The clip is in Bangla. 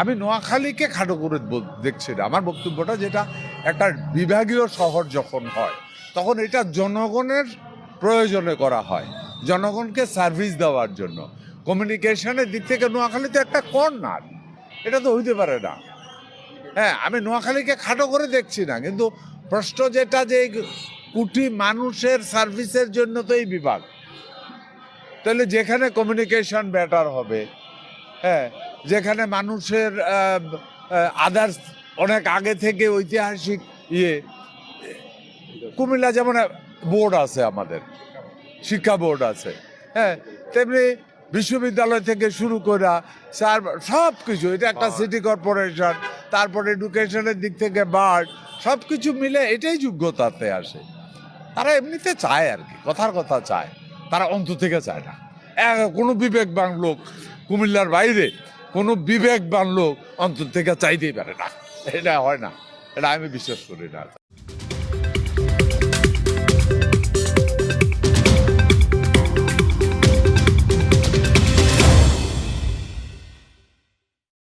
আমি নোয়াখালীকে খাটো করে দেখছি না আমার বক্তব্যটা যেটা, একটা বিভাগীয় শহর যখন হয়, তখন এটা জনগণের প্রয়োজনে করা হয়। জনগণকে সার্ভিস দেওয়ার জন্য। কমিউনিকেশনের দিক থেকে নোয়াখালী তো একটা কর্নার। এটা তো হইতে পারে না। হ্যাঁ আমি নোয়াখালীকে খাটো করে দেখছি না, কিন্তু প্রশ্ন যেটা যে কোটি মানুষের সার্ভিসের জন্য তো এই বিভাগ। তাহলে যেখানে কমিউনিকেশন বেটার হবে হ্যাঁ যেখানে মানুষের আদার্স অনেক আগে থেকে ঐতিহাসিক ইয়ে। কুমিল্লা যেমন বোর্ড আছে আমাদের শিক্ষা বোর্ড আছে। হ্যাঁ তেমনি বিশ্ববিদ্যালয় থেকে শুরু করা স্যার সব কিছু এটা একটা সিটি কর্পোরেশন তারপরে এডুকেশনের দিক থেকে বার্ড সব কিছু মিলে এটাই যোগ্যতাতে আসে। তারা এমনিতে চায় আর কি কথার কথা চায়। তারা অন্ত থেকে চায় না। কোনো বিবেকবান লোক কুমিল্লার বাইরে কোনো বিবেকবান লোক অন্তর থেকে চাইতেই পারে না। এটা হয় না। এটা আমি বিশ্বাস করি না।